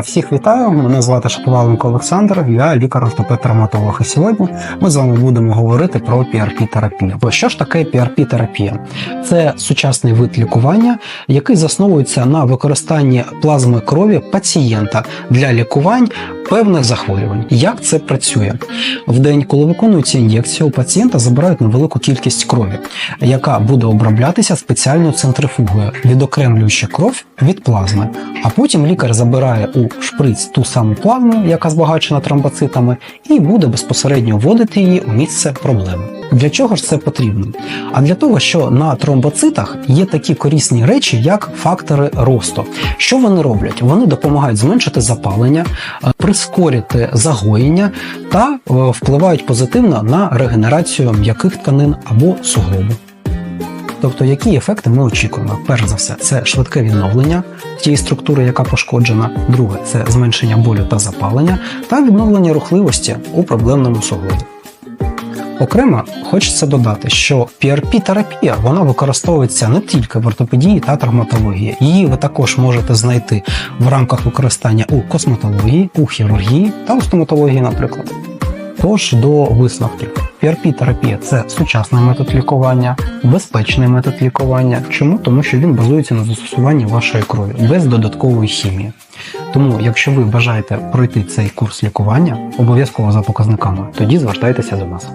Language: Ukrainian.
Всіх вітаю, мене звати Шаповаленко Олександр, я лікар-ортопед-травматолог. І сьогодні ми з вами будемо говорити про PRP-терапію. Що ж таке PRP-терапія? Це сучасний вид лікування, який засновується на використанні плазми крові пацієнта для лікувань певних захворювань. Як це працює? В день, коли виконується ін'єкція, у пацієнта забирають невелику кількість крові, яка буде оброблятися спеціальною центрифугою, відокремлюючи кров від плазми. А потім лікар забирає у шприц ту саму плазму, яка збагачена тромбоцитами, і буде безпосередньо вводити її у місце проблеми. Для чого ж це потрібно? А для того, що на тромбоцитах є такі корисні речі, як фактори росту. Що вони роблять? Вони допомагають зменшити запалення, е, прискорити загоєння та е, впливають позитивно на регенерацію м'яких тканин або суглобу. Тобто, які ефекти ми очікуємо? Перш за все, це швидке відновлення тієї структури, яка пошкоджена. Друге, це зменшення болю та запалення, та відновлення рухливості у проблемному суглобі. Окремо хочеться додати, що PRP-терапія вона використовується не тільки в ортопедії та травматології. Її ви також можете знайти в рамках використання у косметології, у хірургії та у стоматології, наприклад. Тож до висновків. PRP-терапія це сучасний метод лікування, безпечний метод лікування. Чому? Тому що він базується на застосуванні вашої крові без додаткової хімії. Тому, якщо ви бажаєте пройти цей курс лікування, обов'язково за показниками, тоді звертайтеся до нас.